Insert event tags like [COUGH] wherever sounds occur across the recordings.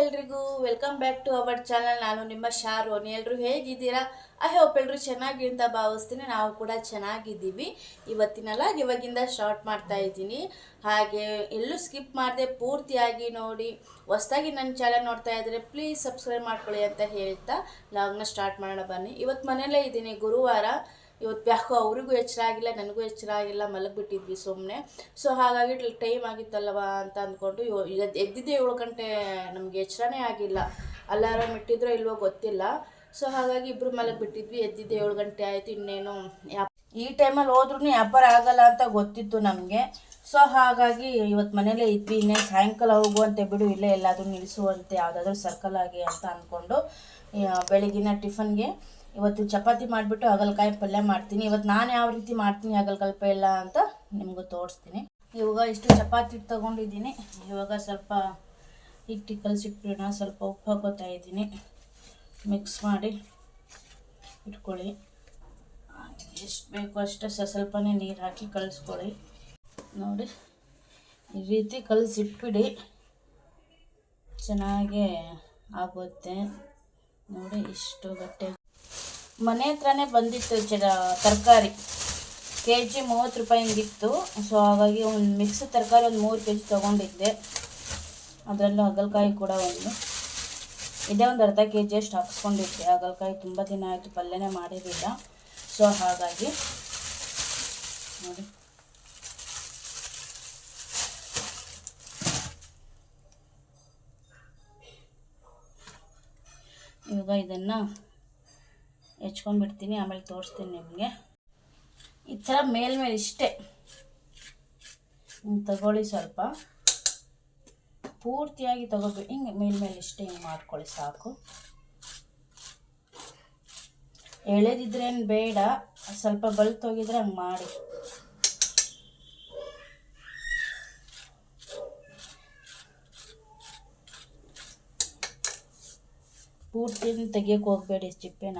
ಎಲ್ರಿಗೂ welcome back to our channel. ನಾನು ನಿಮ್ಮ ಶಾರೋನಿ. ಎಲ್ಲರೂ ಹೇಗಿದ್ದೀರಾ? ಐ ಹೋಪ್ ಎಲ್ಲರೂ ಚೆನ್ನಾಗಿ ಅಂತ ಭಾವಿಸ್ತೀನಿ. ನಾವು ಕೂಡ ಚೆನ್ನಾಗಿದ್ದೀವಿ. ಇವತ್ತಿನಲ್ಲ ಇವಾಗಿಂದ ಸ್ಟಾರ್ಟ್ ಮಾಡ್ತಾ ಇದ್ದೀನಿ. ಹಾಗೆ ಎಲ್ಲೂ ಸ್ಕಿಪ್ ಮಾಡದೆ ಪೂರ್ತಿಯಾಗಿ ನೋಡಿ, ಹೊಸ್ದಾಗಿ ನನ್ನ ಚಾನಲ್ ನೋಡ್ತಾ ಇದ್ದರೆ ಪ್ಲೀಸ್ ಸಬ್ಸ್ಕ್ರೈಬ್ ಮಾಡ್ಕೊಳ್ಳಿ ಅಂತ ಹೇಳ್ತಾ ಲಾಗ್ನ ಸ್ಟಾರ್ಟ್ ಮಾಡೋಣ ಬನ್ನಿ. ಇವತ್ತು ಮನೆಯಲ್ಲೇ ಇದ್ದೀನಿ ಗುರುವಾರ. ಇವತ್ತು ಯಾಕೋ ಅವರಿಗೂ ಎಚ್ಚರ ಆಗಿಲ್ಲ, ನನಗೂ ಎಚ್ಚರ ಆಗಿಲ್ಲ, ಮಲಗಿಬಿಟ್ಟಿದ್ವಿ ಸುಮ್ಮನೆ ಸೊ ಹಾಗಾಗಿ ಟೈಮ್ ಆಗಿತ್ತಲ್ಲವ ಅಂತ ಅಂದ್ಕೊಂಡು ಎದ್ದಿದ್ದೆ ಏಳು ಗಂಟೆ, ನಮಗೆ ಎಚ್ಚರನೇ ಆಗಿಲ್ಲ. ಅಲಾರಾಮ್ ಇಟ್ಟಿದ್ರೋ ಇಲ್ವೋ ಗೊತ್ತಿಲ್ಲ. ಸೊ ಹಾಗಾಗಿ ಇಬ್ಬರು ಮಲಗಿಬಿಟ್ಟಿದ್ವಿ, ಎದ್ದಿದ್ದೆ ಏಳು ಗಂಟೆ ಆಯಿತು, ಇನ್ನೇನು ಈ ಟೈಮಲ್ಲಿ ಹೋದ್ರೂ ವ್ಯಾಪಾರ ಆಗಲ್ಲ ಅಂತ ಗೊತ್ತಿತ್ತು ನಮಗೆ. ಸೊ ಹಾಗಾಗಿ ಇವತ್ತು ಮನೇಲೇ ಇದ್ವಿ, ಇನ್ನೇ ಸಾಯಂಕಾಲ ಹೋಗುವಂತೆ ಬಿಡು, ಇಲ್ಲ ಎಲ್ಲಾದರೂ ನಿಲ್ಲಿಸುವಂತೆ ಯಾವುದಾದ್ರೂ ಸರ್ಕಲ್ ಆಗಿ ಅಂತ ಅಂದ್ಕೊಂಡು ಬೆಳಗಿನ ಟಿಫನ್ಗೆ. ಇವತ್ತು ಚಪಾತಿ ಮಾಡಿಬಿಟ್ಟು ಹಾಗಲ್ಕಾಯಿ ಪಲ್ಯ ಮಾಡ್ತೀನಿ. ಇವತ್ತು ನಾನು ಯಾವ ರೀತಿ ಮಾಡ್ತೀನಿ ಹಗಲ್ಕಾಯಿ ಪಲ್ಯ ಅಂತ ನಿಮಗೂ ತೋರಿಸ್ತೀನಿ. ಇವಾಗ ಇಷ್ಟು ಚಪಾತಿ ತಗೊಂಡಿದ್ದೀನಿ. ತೊಗೊಂಡಿದ್ದೀನಿ ಇವಾಗ ಸ್ವಲ್ಪ ಹಿಟ್ಟು ಕಲಸಿಟ್ಬಿಡೋಣ ಸ್ವಲ್ಪ ಉಪ್ಪು ಹಾಕೋತಾ ಇದ್ದೀನಿ. ಮಿಕ್ಸ್ ಮಾಡಿ ಇಟ್ಕೊಳ್ಳಿ. ಎಷ್ಟು ಬೇಕು ಅಷ್ಟು ಸ್ವಲ್ಪನೇ ನೀರು ಹಾಕಿ ಕಲಿಸ್ಕೊಳ್ಳಿ. ನೋಡಿ, ಈ ರೀತಿ ಕಲಸಿಟ್ಬಿಡಿ. ಚೆನ್ನಾಗೇ ಆಗುತ್ತೆ. ನೋಡಿ, ಇಷ್ಟು ಗಟ್ಟೆ ಮನೆ ಹತ್ರನೇ ಬಂದಿತ್ತು ಚ ತರಕಾರಿ. ಕೆ ಜಿ ಮೂವತ್ತು ರೂಪಾಯಿ ಹಿಂಗಿತ್ತು. ಸೊ ಹಾಗಾಗಿ ಒಂದು ಮಿಕ್ಸ್ ತರಕಾರಿ ಒಂದು ಮೂರು ಕೆ ಜಿ ತೊಗೊಂಡಿದ್ದೆ. ಅದರಲ್ಲೂ ಹಾಗಲಕಾಯಿ ಕೂಡ ಒಂದು. ಇದೇ ಒಂದು ಅರ್ಧ ಕೆ ಜಿ ಅಷ್ಟು ಹಾಕ್ಸ್ಕೊಂಡಿದ್ದೆ. ಹಾಗಲಕಾಯಿ ತುಂಬ ದಿನ ಆಯಿತು, ಪಲ್ಯನೇ ಮಾಡಿರಲಿಲ್ಲ. ಸೊ ಹಾಗಾಗಿ ನೋಡಿ. ಇವಾಗ ಇದನ್ನು ಹೆಚ್ಕೊಂಡ್ಬಿಡ್ತೀನಿ, ಆಮೇಲೆ ತೋರಿಸ್ತೀನಿ ನಿಮಗೆ. ಈ ಥರ ಮೇಲ್ಮೇಲೆ ಇಷ್ಟೇ. ಹಿಂಗೆ ತಗೊಳ್ಳಿ ಸ್ವಲ್ಪ. ಪೂರ್ತಿಯಾಗಿ ತಗೋಬೇಕು ಹಿಂಗೆ ಮೇಲ್ಮೇಲೆ ಇಷ್ಟೇ ಹಿಂಗೆ ಮಾಡ್ಕೊಳ್ಳಿ ಸಾಕು. ಎಳೆದಿದ್ರೇನು ಬೇಡ, ಸ್ವಲ್ಪ ಬಲ್ತೋಗಿದ್ರೆ ಹಂಗೆ ಮಾಡಿ. ಪೂರ್ತಿ ತೆಗಿಯೋಕೆ ಹೋಗಬೇಡಿ ಚಿಪ್ಪೆನ.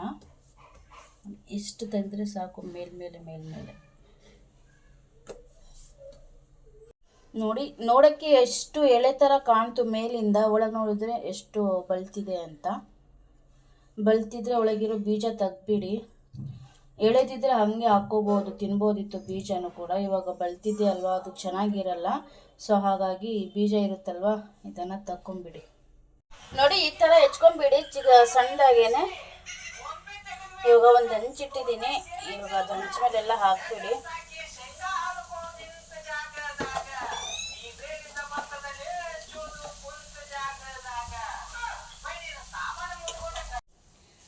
ಇಷ್ಟು ತೆಗೆದ್ರೆ ಸಾಕು ಮೇಲ್ಮೇಲೆ ಮೇಲ್ಮೇಲೆ ನೋಡಿ, ನೋಡೋಕ್ಕೆ ಎಷ್ಟು ಎಳೆ ಥರ ಕಾಣ್ತು ಮೇಲಿಂದ, ಒಳಗೆ ನೋಡಿದ್ರೆ ಎಷ್ಟು ಬಲ್ತಿದೆ ಅಂತ. ಬಲ್ತಿದ್ರೆ ಒಳಗಿರೋ ಬೀಜ ತೆಗ್ಬಿಡಿ ಎಳೆದಿದ್ರೆ ಹಾಗೆ ಹಾಕ್ಕೋಬೋದು, ತಿನ್ಬೋದಿತ್ತು ಬೀಜನೂ ಕೂಡ. ಇವಾಗ ಬಲ್ತಿದೆ ಅಲ್ವಾ, ಅದು ಚೆನ್ನಾಗಿರಲ್ಲ. ಸೊ ಹಾಗಾಗಿ ಬೀಜ ಇರುತ್ತಲ್ವಾ, ಇದನ್ನು ತಕ್ಕೊಂಬಿಡಿ ನೋಡಿ, ಈ ಥರ ಹೆಚ್ಕೊಂಬಿಡಿ ಚಿಗ ಸಣ್ಣದಾಗೇನೆ. ಇವಾಗ ಒಂದು ಹಂಚಿಟ್ಟಿದ್ದೀನಿ ಇವಾಗ ಅದು ಹಂಚ ಮೇಲೆಲ್ಲ ಹಾಕ್ಬಿಡಿ.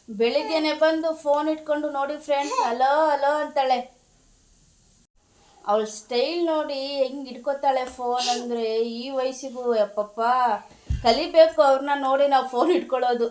ಬೆಳಿಗ್ಗೆನೆ ಬಂದು ಫೋನ್ ಇಟ್ಕೊಂಡು ನೋಡಿ ಫ್ರೆಂಡ್ಸ್ ಹಲೋ ಹಲೋ ಅಂತಾಳೆ. ಅವಳ ಸ್ಟೈಲ್ ನೋಡಿ ಹೆಂಗೆ ಇಟ್ಕೋತಾಳೆ ಫೋನ್ ಅಂದರೆ ಈ ವಯಸ್ಸಿಗೂ ಯಪ್ಪಪ್ಪ ಕಲಿಬೇಕು ಅವ್ರನ್ನ ನೋಡಿ ನಾವು ಫೋನ್ ಇಟ್ಕೊಳ್ಳೋದು.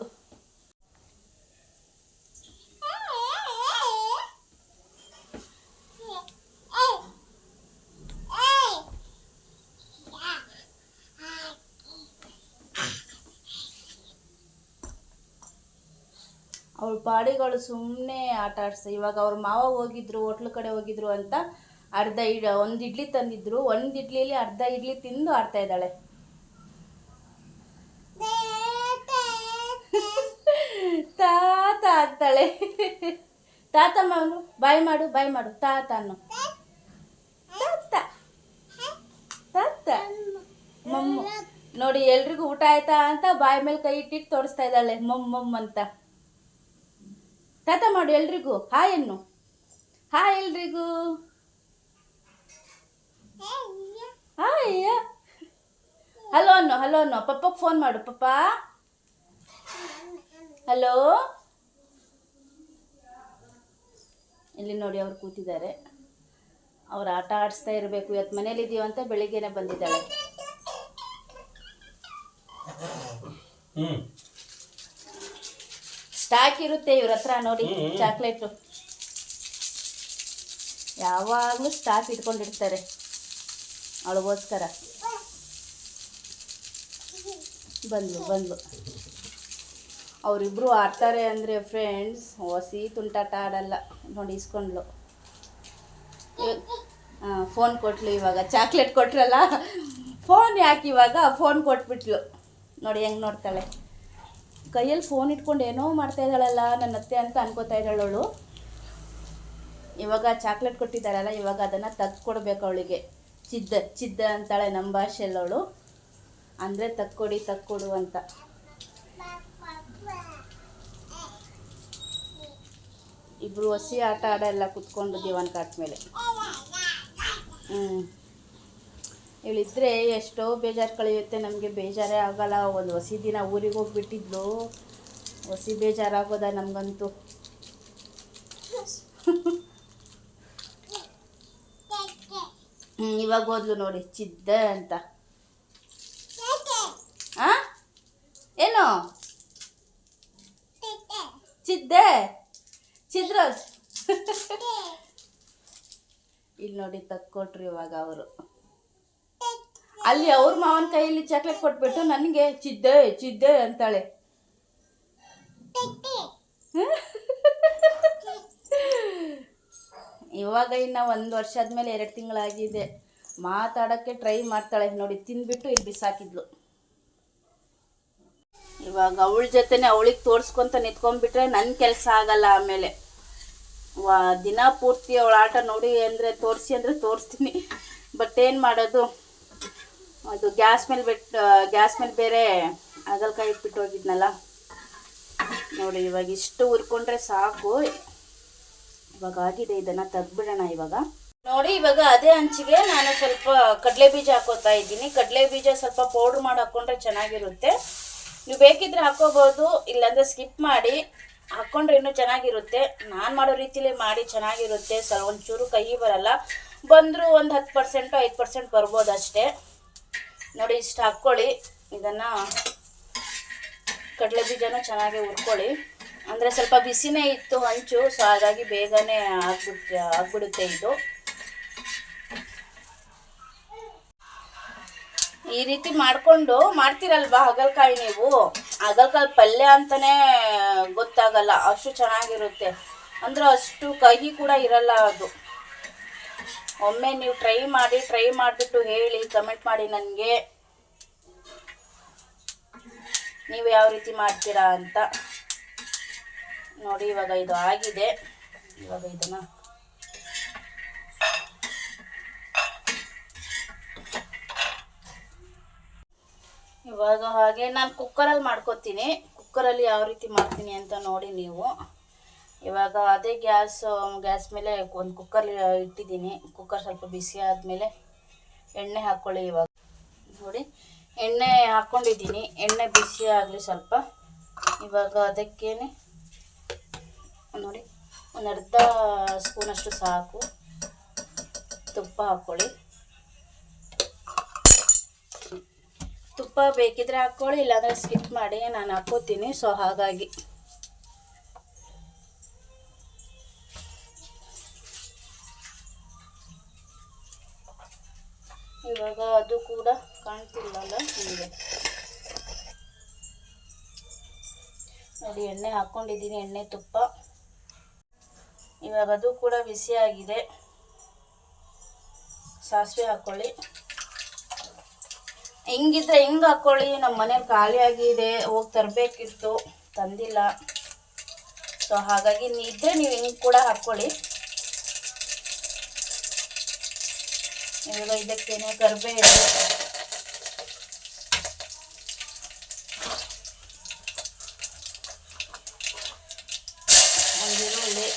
ಅವಳ ಪಾಡಿಗಳು ಸುಮ್ಮನೆ ಆಟ ಆಡ್ಸ, ಇವಾಗ ಅವ್ರ ಮಾವ ಹೋಗಿದ್ರು, ಹೋಟ್ಲ್ ಕಡೆ ಹೋಗಿದ್ರು ಅಂತ ಅರ್ಧ ಇಡ, ಒಂದು ಇಡ್ಲಿ ತಂದಿದ್ರು, ಒಂದು ಇಡ್ಲಿಲಿ ಅರ್ಧ ಇಡ್ಲಿ ತಿಂದು ಆಡ್ತಾ ಇದ್ದಾಳೆ. [LAUGHS] ತಾತ ಆಗ್ತಾಳೆ. ತಾತ ಮಾವನು ಬಾಯ್ ಮಾಡು ಬಾಯ್ ಮಾಡು, ತಾತ ಅನ್ನು. ತಾತ. ತಾತ. ಮಮ್ಮು. ನೋಡಿ ಎಲ್ರಿಗೂ ಊಟ ಆಯ್ತಾ ಅಂತ ಬಾಯಿ ಮೇಲೆ ಕೈ ಇಟ್ಟಿಟ್ಟು ತೋರಿಸ್ತಾ ಇದ್ದಾಳೆ ಮಮ್ ಅಂತ ತಾತ ಮಾಡು ಎಲ್ರಿಗೂ. ಹಾಯ್ ಅನ್ನು. ಹಾಯ್ ಎಲ್ರಿಗೂ. ಹಾಯ್ ಹಲೋ ಅನ್ನು ಹಲೋ ಅನ್ನು. ಪಪ್ಪಗೆ ಫೋನ್ ಮಾಡು, ಪಪ್ಪ. ಹಲೋ. ಇಲ್ಲಿ ನೋಡಿ ಅವ್ರು ಕೂತಿದ್ದಾರೆ. ಅವ್ರು ಆಟ ಆಡಿಸ್ತಾ ಇರಬೇಕು. ಇವತ್ತು ಮನೇಲಿ ಇದೀವಂತ ಬೆಳಿಗ್ಗೆನೆ ಬಂದಿದ್ದಾಳೆ. ಸ್ಟಾಕ್ ಇರುತ್ತೆ ಇವ್ರ ಹತ್ರ ನೋಡಿ ಚಾಕ್ಲೇಟು. ಯಾವಾಗಲೂ ಸ್ಟಾಕ್ ಇಟ್ಕೊಂಡಿರ್ತಾರೆ ಅವಳಿಗೋಸ್ಕರ ಬಂದ್ಲು ಬಂದ್ಲು. ಅವರಿಬ್ರು ಆಡ್ತಾರೆ ಅಂದರೆ ಫ್ರೆಂಡ್ಸ್ ಹೊಸಿ ತುಂಟಾಟ ಆಡಲ್ಲ ನೋಡಿ ಇಸ್ಕೊಂಡ್ಲು ಫೋನ್ ಕೊಟ್ಲು ಇವಾಗ ಚಾಕ್ಲೇಟ್ ಕೊಟ್ರಲ್ಲ ಫೋನ್ ಯಾಕೆ ಇವಾಗ ಫೋನ್ ಕೊಟ್ಬಿಟ್ಲು. ನೋಡಿ ಹೆಂಗೆ ನೋಡ್ತಾಳೆ. ಕೈಯಲ್ಲಿ ಫೋನ್ ಇಟ್ಕೊಂಡು ಏನೋ ಮಾಡ್ತಾ ಇದ್ದಾಳಲ್ಲ ನನ್ನ ಅತ್ತೆ ಅಂತ ಅನ್ಕೋತಾ ಇದ್ದಾಳವಳು ಇವಾಗ ಚಾಕ್ಲೇಟ್ ಕೊಟ್ಟಿದ್ದಾಳಲ್ಲ, ಇವಾಗ ಅದನ್ನು ತಕ್ಕೊಡ್ಬೇಕು ಅವಳಿಗೆ. ಚಿದ್ದ ಚಿದ್ದ ಅಂತಾಳೆ ನಮ್ಮ ಭಾಷೆಯಲ್ಲಿ ಅವಳು. ಅಂದರೆ ತಕ್ಕೊಡಿ, ತಕ್ಕೊಡು ಅಂತ. ಇಬ್ಬರು ಹಸಿ ಆಟ ಆಡಲ್ಲ, ಕುತ್ಕೊಂಡು ದಿವಾನ್ ಕಾಟ್ ಮೇಲೆ ಹ್ಞೂ ಇವಳಿದ್ರೆ ಎಷ್ಟೋ ಬೇಜಾರು ಕಳೆಯುತ್ತೆ, ನಮಗೆ ಬೇಜಾರೇ ಆಗಲ್ಲ. ಒಂದು ಹೊಸಿ ದಿನ ಊರಿಗೆ ಹೋಗ್ಬಿಟ್ಟಿದ್ಲು. ಹೊಸಿ ಬೇಜಾರಾಗೋದ ನಮಗಂತೂ. ಇವಾಗ ಹೋದ್ಲು ನೋಡಿ, ಚಿದ್ದ ಅಂತ. ಏನು? ಚಿದ್ದೆ? ಚಿದ್ರ [LAUGHS] ಇಲ್ಲಿ ನೋಡಿ, ತಕ್ಕೊಟ್ರು ಇವಾಗ ಅವರು. ಅಲ್ಲಿ ಅವ್ರ ಮಾವನ ಕೈಯಲ್ಲಿ ಚಾಕ್ಲೇಟ್ ಕೊಟ್ಬಿಟ್ಟು ನನಗೆ ಚಿದ್ದೆ ಚಿದ್ದೆ ಅಂತಾಳೆ. ಇವಾಗ ಇನ್ನು ಒಂದು ವರ್ಷ ಆದಮೇಲೆ ಎರಡು ತಿಂಗಳಾಗಿದೆ. ಮಾತಾಡೋಕ್ಕೆ ಟ್ರೈ ಮಾಡ್ತಾಳೆ. ನೋಡಿ, ತಿಂದ್ಬಿಟ್ಟು ಇಲ್ಲಿ ಬಿಸಾಕಿದ್ಲು. ಇವಾಗ ಅವಳ ಜೊತೆನೆ ಅವಳಿಗೆ ತೋರಿಸ್ಕೊಂತ ನಿಂತ್ಕೊಂಡ್ಬಿಟ್ರೆ ನನ್ನ ಕೆಲಸ ಆಗಲ್ಲ ಆಮೇಲೆ. ವಾ, ದಿನ ಪೂರ್ತಿ ಅವಳ ಆಟ ನೋಡಿ ಅಂದರೆ ತೋರಿಸಿ ಅಂದರೆ ತೋರಿಸ್ತೀನಿ. ಬಟ್ ಏನು ಮಾಡೋದು? ಅದು ಗ್ಯಾಸ್ ಮೇಲೆ ಬಿಟ್ಟು ಗ್ಯಾಸ್ ಮೇಲೆ ಬೇರೆ ಹಾಗಲ್ಕಾಯಿ ಇಟ್ಬಿಟ್ಟು ಹೋಗಿದ್ನಲ್ಲ. ನೋಡಿ, ಇವಾಗ ಇಷ್ಟು ಹುರ್ಕೊಂಡ್ರೆ ಸಾಕು. ಇವಾಗ ಆಗಿದೆ, ಇದನ್ನು ತೆಗ್ದ್ಬಿಡೋಣ ಇವಾಗ. ನೋಡಿ, ಇವಾಗ ಅದೇ ಹಂಚಿಗೆ ನಾನು ಸ್ವಲ್ಪ ಕಡಲೆ ಬೀಜ ಹಾಕೋತಾ ಇದ್ದೀನಿ. ಕಡಲೆ ಬೀಜ ಸ್ವಲ್ಪ ಪೌಡ್ರ್ ಮಾಡಿ ಹಾಕ್ಕೊಂಡ್ರೆ ಚೆನ್ನಾಗಿರುತ್ತೆ. ನೀವು ಬೇಕಿದ್ರೆ ಹಾಕೋಬೋದು, ಇಲ್ಲಾಂದರೆ ಸ್ಕಿಪ್ ಮಾಡಿ. ಹಾಕ್ಕೊಂಡ್ರೆ ಇನ್ನೂ ಚೆನ್ನಾಗಿರುತ್ತೆ. ನಾನು ಮಾಡೋ ರೀತಿಲೇ ಮಾಡಿ ಚೆನ್ನಾಗಿರುತ್ತೆ. ಸ್ವಲ್ಪ ಒಂಚೂರು ಕೈ ಬರಲ್ಲ. ಬಂದರೂ ಒಂದು ಹತ್ತು ಪರ್ಸೆಂಟು ಐದು ಪರ್ಸೆಂಟ್ ಬರ್ಬೋದು ಅಷ್ಟೇ. ನೋಡಿ, ಇಷ್ಟು ಹಾಕ್ಕೊಳ್ಳಿ. ಇದನ್ನು ಕಡಲೆ ಬೀಜನೂ ಚೆನ್ನಾಗಿ ಹುರ್ಕೊಳ್ಳಿ. ಅಂದರೆ ಸ್ವಲ್ಪ ಬಿಸಿನೇ ಇತ್ತು ಹಂಚು ಸೊ ಹಾಗಾಗಿ ಬೇಗನೆ ಆಗ್ಬಿಟ್ಟು ಆಗ್ಬಿಡುತ್ತೆ ಇದು. ಈ ರೀತಿ ಮಾಡಿಕೊಂಡು ಮಾಡ್ತೀರಲ್ವಾ ಹಾಗಲ್ಕಾಯಿ ನೀವು? ಹಾಗಲ್ಕಾಯಿ ಪಲ್ಯ ಅಂತಲೇ ಗೊತ್ತಾಗಲ್ಲ. ಅಷ್ಟು ಚೆನ್ನಾಗಿರುತ್ತೆ. ಅಂದ್ರೆ ಅಷ್ಟು ಕಹಿ ಕೂಡ ಇರಲ್ಲ ಅದು. ಒಮ್ಮೆ ನೀವು ಟ್ರೈ ಮಾಡಿ ಟ್ರೈ ಮಾಡಿಬಿಟ್ಟು ಹೇಳಿ ಕಮೆಂಟ್ ಮಾಡಿ ನನಗೆ. ನೀವು ಯಾವ ರೀತಿ ಮಾಡ್ತೀರಾ ಅಂತ. ನೋಡಿ, ಇವಾಗ ಇದು ಆಗಿದೆ. ಇವಾಗ ಇದನ್ನ. ಇವಾಗ ಹಾಗೆ ನಾನು ಕುಕ್ಕರಲ್ಲಿ ಮಾಡ್ಕೋತೀನಿ. ಕುಕ್ಕರಲ್ಲಿ ಯಾವ ರೀತಿ ಮಾಡ್ತೀನಿ ಅಂತ ನೋಡಿ ನೀವು. ಇವಾಗ ಅದೇ ಗ್ಯಾಸ್ ಗ್ಯಾಸ್ ಮೇಲೆ ಒಂದು ಕುಕ್ಕರ್ ಇಟ್ಟಿದ್ದೀನಿ. ಕುಕ್ಕರ್ ಸ್ವಲ್ಪ ಬಿಸಿ ಆದಮೇಲೆ ಎಣ್ಣೆ ಹಾಕ್ಕೊಳ್ಳಿ ಇವಾಗ. ನೋಡಿ, ಎಣ್ಣೆ ಹಾಕ್ಕೊಂಡಿದ್ದೀನಿ ಎಣ್ಣೆ ಬಿಸಿ ಆಗಲಿ ಸ್ವಲ್ಪ. ಇವಾಗ ಅದಕ್ಕೇನೆ ನೋಡಿ, ಒಂದು ಅರ್ಧ ಸ್ಪೂನಷ್ಟು ಸಾಕು. ತುಪ್ಪ ಹಾಕ್ಕೊಳ್ಳಿ ತುಪ್ಪ ಬೇಕಿದ್ರೆ ಹಾಕ್ಕೊಳ್ಳಿ ಇಲ್ಲಾಂದರೆ ಸ್ಕಿಪ್ ಮಾಡಿ, ನಾನು ಹಾಕೋತೀನಿ. ಸೊ ಹಾಗಾಗಿ. ಇವಾಗ ಅದು ಕೂಡ ಕಾಣ್ತಿಲ್ಲಲ್ಲ ನಿಮಗೆ ನೋಡಿ, ಎಣ್ಣೆ ಹಾಕ್ಕೊಂಡಿದ್ದೀನಿ ಎಣ್ಣೆ ತುಪ್ಪ. ಇವಾಗ ಅದು ಕೂಡ ಬಿಸಿ ಆಗಿದೆ. ಸಾಸಿವೆ ಹಾಕ್ಕೊಳ್ಳಿ ಹೆಂಗಿದ್ರೆ ಹೆಂಗೆ ಹಾಕ್ಕೊಳ್ಳಿ ನಮ್ಮ ಮನೇಲಿ ಖಾಲಿ ಆಗಿದೆ, ಹೋಗಿ ತರಬೇಕಿತ್ತು, ತಂದಿಲ್ಲ. ಸೊ ಹಾಗಾಗಿ ಇದ್ದರೆ ನೀವು ಹಿಂಗೆ ಕೂಡ ಹಾಕ್ಕೊಳ್ಳಿ ಇವಾಗ ಇದಕ್ಕೇನೆ ಕರಿಬೇವು ಒಂದು ಈರುಳ್ಳಿ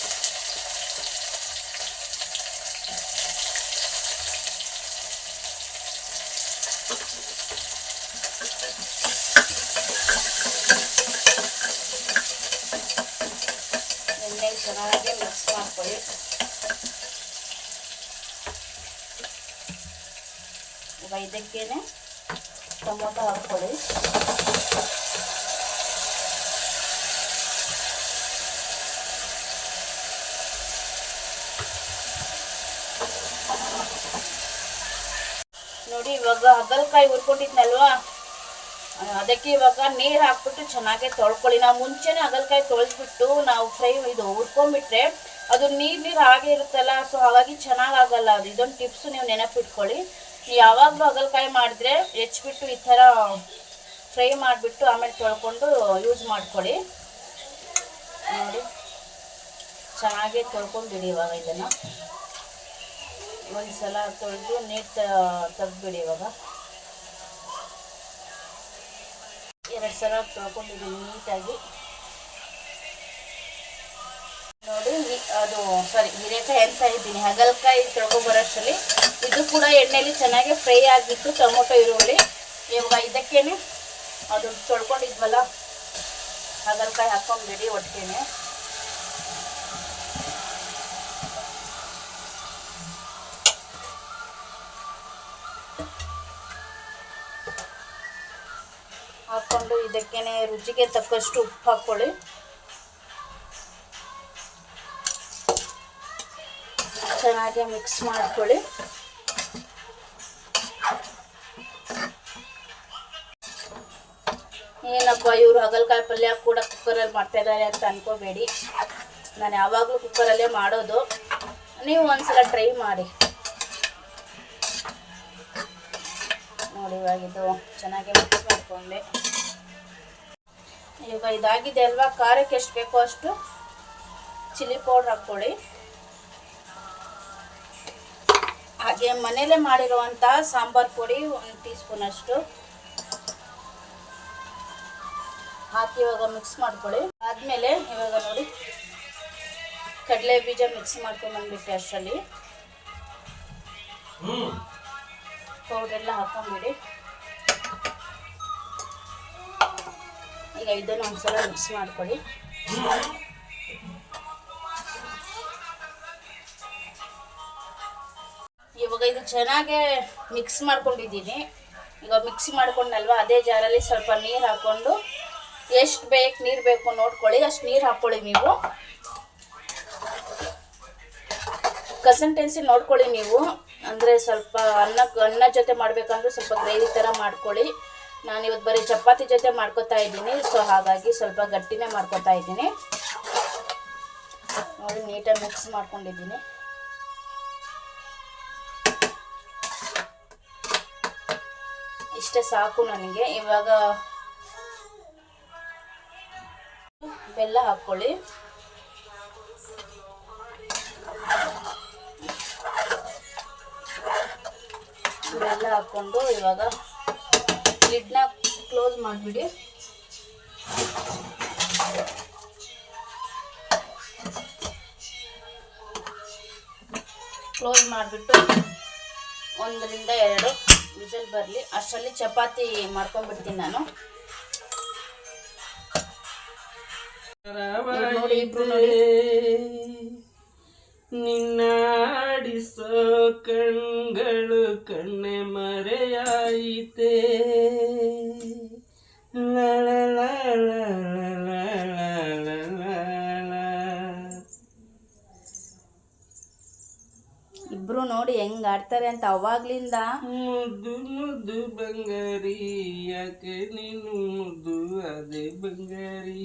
ಎಣ್ಣೆ ಚೆನ್ನಾಗಿ ಮಿಕ್ಸ್ ಮಾಡ್ಕೊಳ್ಳಿ ಇವಾಗ ಇದಕ್ಕೇನೆ ಟೊಮೊಟೊ ಹಾಕ್ಕೊಳ್ಳಿ. ನೋಡಿ, ಇವಾಗ ಹಗಲ್ಕಾಯಿ ಹುರ್ಕೊಂಡಿದ್ನಲ್ವಾ? ಅದಕ್ಕೆ ಇವಾಗ ನೀರು ಹಾಕ್ಬಿಟ್ಟು ಚೆನ್ನಾಗಿ ತೊಳ್ಕೊಳ್ಳಿ. ನಾವು ಮುಂಚೆನೇ ಹಗಲ್ಕಾಯಿ ತೊಳೆದ್ಬಿಟ್ಟು ನಾವು ಫ್ರೈ ಇದು ಹುರ್ಕೊಂಡ್ಬಿಟ್ರೆ ಅದು ನೀರು ನೀರು ಹಾಗೆ ಇರುತ್ತಲ್ಲ, ಸೊ ಹಾಗಾಗಿ ಚೆನ್ನಾಗಾಗಲ್ಲ ಅದು ಇದೊಂದು ಟಿಪ್ಸ್ ನೀವು ನೆನಪಿಟ್ಕೊಳ್ಳಿ. ನೀವು ಯಾವಾಗಲೂ ಹಾಗಲಕಾಯಿ ಮಾಡಿದ್ರೆ ಹೆಚ್ಚಿಬಿಟ್ಟು ಈ ಥರ ಫ್ರೈ ಮಾಡಿಬಿಟ್ಟು ಆಮೇಲೆ ತೊಳ್ಕೊಂಡು ಯೂಸ್ ಮಾಡ್ಕೊಳ್ಳಿ. ನೋಡಿ, ಚೆನ್ನಾಗಿ ತೊಳ್ಕೊಂಡ್ಬಿಡಿ ಇವಾಗ ಇದನ್ನು. ಒಂದು ಸಲ ತೊಳೆದು ನೀರು ತೆಗ್ದುಬಿಡಿ ಇವಾಗ. ಎರಡು ಸಲ ತೊಳ್ಕೊಂಡಿದ್ದೀನಿ ನೀಟಾಗಿ. ನೋಡಿ ಅದು ಸಾರಿ ಹೀರೆಕಾಯಿ ಅಂತ ಇದ್ದೀನಿ. ಹಾಗಲಕಾಯಿ ತೊಳ್ಕೊಬರೋಷ್ಟರಲ್ಲಿ ಇದು ಕೂಡ ಎಣ್ಣೆಲಿ ಚೆನ್ನಾಗಿ ಫ್ರೈ ಆಗಿತ್ತು, ಟೊಮೊಟೊ, ಈರುಳ್ಳಿ. ಇವಾಗ ಇದಕ್ಕೇನೆ ಅದು ತೊಳ್ಕೊಂಡಿದ್ವಲ್ಲ, ಹಾಗಲಕಾಯಿ ಹಾಕೊಂಡ್ಬಿಡಿ ಒಟ್ಟಿಗೆ ಹಾಕ್ಕೊಂಡು ಇದಕ್ಕೇನೆ ರುಚಿಗೆ ತಕ್ಕಷ್ಟು ಉಪ್ಪು ಹಾಕ್ಕೊಳ್ಳಿ. ಚೆನ್ನಾಗಿ ಮಿಕ್ಸ್ ಮಾಡ್ಕೊಳ್ಳಿ. ಏನಪ್ಪ, ಇವರು ಹಗಲ್ಕಾಯಿ ಪಲ್ಯ ಕೂಡ ಕುಕ್ಕರಲ್ಲಿ ಮಾಡ್ತಾ ಇದ್ದಾರೆ ಅಂತ ಅನ್ಕೋಬೇಡಿ. ನಾನು ಯಾವಾಗಲೂ ಕುಕ್ಕರಲ್ಲೇ ಮಾಡೋದು. ನೀವು ಒಂದ್ಸಲ ಟ್ರೈ ಮಾಡಿ. ನೋಡಿ ಇವಾಗ ಇದು ಚೆನ್ನಾಗಿ ಮಿಕ್ಸ್ ಮಾಡಿಕೊಂಡೆ. ಇವಾಗ ಇದಾಗಿದೆ ಅಲ್ವಾ? ಖಾರಕ್ಕೆ ಎಷ್ಟು ಬೇಕೋ ಅಷ್ಟು ಚಿಲ್ಲಿ ಪೌಡ್ರ್ ಹಾಕ್ಕೊಳ್ಳಿ. ಹಾಗೆ ಮನೇಲೆ ಮಾಡಿರುವಂಥ ಸಾಂಬಾರ್ ಪುಡಿ ಒಂದು ಟೀ ಸ್ಪೂನ್ ಹಾಕಿ ಇವಾಗ ಮಿಕ್ಸ್ ಮಾಡ್ಕೊಳ್ಳಿ. ಆದಮೇಲೆ ಇವಾಗ ನೋಡಿ ಕಡಲೆ ಬೀಜ ಮಿಕ್ಸ್ ಮಾಡ್ಕೊಂಡು ಬಂದ್ಬಿಟ್ಟೆ ಅಷ್ಟರಲ್ಲಿ. ಪೌಡ್ರೆಲ್ಲ ಹಾಕೊಂಡ್ಬಿಡಿ ಈಗ ಇದನ್ನು ಒಂದ್ಸಲ ಮಿಕ್ಸ್ ಮಾಡ್ಕೊಳ್ಳಿ. ಇವಾಗ ಇದು ಚೆನ್ನಾಗೆ ಮಿಕ್ಸ್ ಮಾಡ್ಕೊಂಡಿದ್ದೀನಿ. ಈಗ ಮಿಕ್ಸ್ ಮಾಡ್ಕೊಂಡಲ್ವ ಅದೇ ಜಾರಲ್ಲಿ ಸ್ವಲ್ಪ ನೀರು ಹಾಕ್ಕೊಂಡು ಎಷ್ಟು ಬೇಕು, ನೀರು ಬೇಕು ನೋಡ್ಕೊಳ್ಳಿ. ಅಷ್ಟು ನೀರು ಹಾಕ್ಕೊಳ್ಳಿ ನೀವು. ಕನ್ಸಿಸ್ಟೆನ್ಸಿ ನೋಡ್ಕೊಳ್ಳಿ ನೀವು. ಅಂದರೆ ಸ್ವಲ್ಪ ಅನ್ನ ಅನ್ನ ಜೊತೆ ಮಾಡಬೇಕಂದ್ರೆ ಸ್ವಲ್ಪ ಗ್ರೇವಿ ಥರ ಮಾಡ್ಕೊಳ್ಳಿ. ನಾನು ಇವತ್ತು ಬರೀ ಚಪಾತಿ ಜೊತೆ ಮಾಡ್ಕೊತಾ ಇದ್ದೀನಿ. ಸೊ ಹಾಗಾಗಿ ಸ್ವಲ್ಪ ಗಟ್ಟಿನೇ ಮಾಡ್ಕೊತಾ ಇದ್ದೀನಿ. ನೋಡಿ, ನೀಟಾಗಿ ಮಿಕ್ಸ್ ಮಾಡ್ಕೊಂಡಿದ್ದೀನಿ. ಇಷ್ಟೇ ಸಾಕು ನನಗೆ. ಇವಾಗ ಬೆಲ್ಲ ಹಾಕ್ಕೊಳ್ಳಿ. ಬೆಲ್ಲ ಹಾಕ್ಕೊಂಡು ಇವಾಗ ಲಿಡ್ನ ಕ್ಲೋಸ್ ಮಾಡಿಬಿಡಿ. ಕ್ಲೋಸ್ ಮಾಡಿಬಿಟ್ಟು ಒಂದರಿಂದ ಎರಡು ವಿಜಲ್ ಬರಲಿ. ಅಷ್ಟರಲ್ಲಿ ಚಪಾತಿ ಮಾಡ್ಕೊಂಡ್ಬಿಡ್ತೀನಿ ನಾನು. ನೋಡಿ ಇಬ್ರು ನೋಡಿ. ನಿನ್ನಾಡಿಸೋ ಕಣ್ಗಳು ಕಣ್ಣೆ ಮರೆಯಾಯಿತೆ. ಇಬ್ರು ನೋಡಿ ಹೆಂಗ್ ಆಡ್ತಾರೆ ಅಂತ ಅವಾಗ್ಲಿಂದ. ಮುದ್ದು ಮುದ್ದು ಬಂಗಾರಿ ಯಾಕೆ ನೀನು ಮುದ್ದು ಅದೇ ಬಂಗಾರಿ?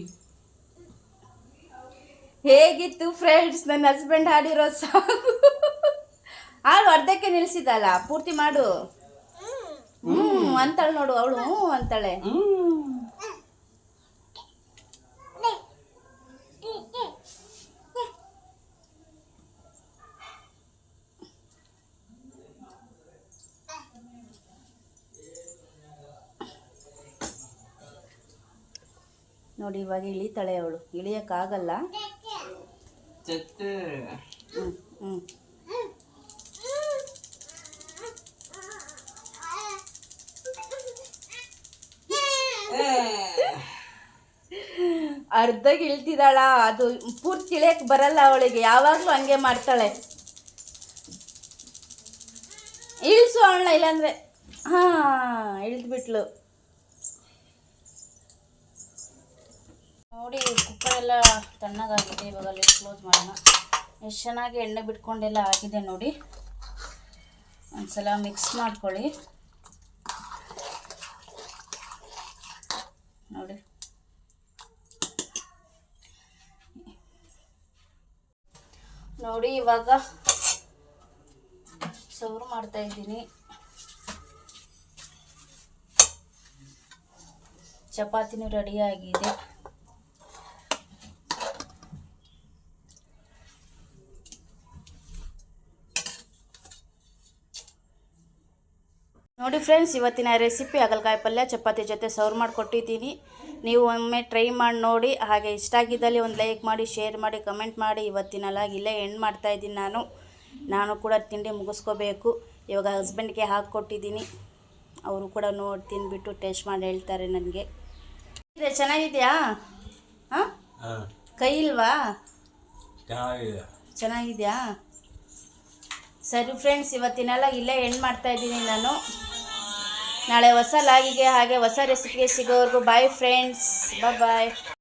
ಹೇಗಿತ್ತು ಫ್ರೆಂಡ್ಸ್ ನನ್ನ ಹಸ್ಬೆಂಡ್ ಹಾಡಿರೋ ಸಾಂಗ್ ಹಾಡು ಅರ್ಧಕ್ಕೆ ನಿಲ್ಸಿದಲ್ಲ, ಪೂರ್ತಿ ಮಾಡು. ಹ್ಮ್, ಅಂತಾಳೆ ನೋಡು ಅವಳು. ಹ್ಞೂ ಅಂತಾಳೆ. ನೋಡಿ, ಇವಾಗ ಇಳಿತಾಳೆ ಅವಳು. ಇಳಿಯಕ್ಕಾಗಲ್ಲ. ಅರ್ಧಕ್ಕೆ ಇಳ್ತಿದಾಳ ಅದು ಪೂರ್ತಿ ಇಳಿಯಕ್ ಬರಲ್ಲ ಅವಳಿಗೆ, ಯಾವಾಗ್ಲೂ ಹಂಗೆ ಮಾಡ್ತಾಳೆ. ಇಳಿಸು ಅವಳನ್ನ ಇಲ್ಲಾಂದ್ರೆ. ಹಾ, ಇಳಿದ್ಬಿಟ್ಲು. ನೋಡಿ ಕುಕ್ಕರ್ ಎಲ್ಲ ತಣ್ಣಗಾಗಿದೆ, ಇವಾಗ ಅಲ್ಲಿ ಕ್ಲೋಸ್ ಮಾಡೋಣ. ಎಷ್ಟು ಚೆನ್ನಾಗಿ ಎಣ್ಣೆ ಬಿಟ್ಕೊಂಡೆಲ್ಲ ಆಗಿದೆ ನೋಡಿ. ಒಂದ್ಸಲ ಮಿಕ್ಸ್ ಮಾಡ್ಕೊಳ್ಳಿ. ನೋಡಿ. ನೋಡಿ, ಇವಾಗ ಸೌರು ಮಾಡ್ತಾ ಇದ್ದೀನಿ. ಚಪಾತಿನೂ ರೆಡಿಯಾಗಿದೆ ನೋಡಿ ಫ್ರೆಂಡ್ಸ್ ಇವತ್ತಿನ ರೆಸಿಪಿ ಹಾಗಲಕಾಯಿ ಪಲ್ಯ ಚಪಾತಿ ಜೊತೆ ಸರ್ವ್ ಮಾಡಿಕೊಟ್ಟಿದ್ದೀನಿ. ನೀವು ಒಮ್ಮೆ ಟ್ರೈ ಮಾಡಿ ನೋಡಿ ಹಾಗೆ ಇಷ್ಟ ಆಗಿದ್ದಲ್ಲಿ ಒಂದು ಲೈಕ್ ಮಾಡಿ ಶೇರ್ ಮಾಡಿ ಕಮೆಂಟ್ ಮಾಡಿ. ಇವತ್ತಿನ ಲಾಗ್ ಇಲ್ಲೇ ಎಂಡ್ ಮಾಡ್ತಾಯಿದ್ದೀನಿ ನಾನು. ನಾನು ಕೂಡ ತಿಂಡಿ ಮುಗಿಸ್ಕೋಬೇಕು. ಇವಾಗ ಹಸ್ಬೆಂಡ್ಗೆ ಹಾಕ್ಕೊಟ್ಟಿದ್ದೀನಿ ಅವರು ಕೂಡ ನೋಡಿ ತಿಂದ್ಬಿಟ್ಟು ಟೇಸ್ಟ್ ಮಾಡಿ ಹೇಳ್ತಾರೆ ನನಗೆ. ಇದೆ ಚೆನ್ನಾಗಿದೆಯಾ? ಹಾಂ? ಕೈ ಇಲ್ವಾ? ಚೆನ್ನಾಗಿದೆಯಾ? ಸರಿ ಫ್ರೆಂಡ್ಸ್ ಇವತ್ತಿನೆಲ್ಲ ಇಲ್ಲೇ ಎಂಡ್ ಮಾಡ್ತಾಯಿದ್ದೀನಿ ನಾನು. ನಾಳೆ ಹೊಸ ಲಾಗಿಗೆ ಹಾಗೆ ಹೊಸ ರೆಸಿಪಿಗೆ ಸಿಗೋವರೆಗೂ ಬಾಯ್ ಫ್ರೆಂಡ್ಸ್ ಬಾಯ್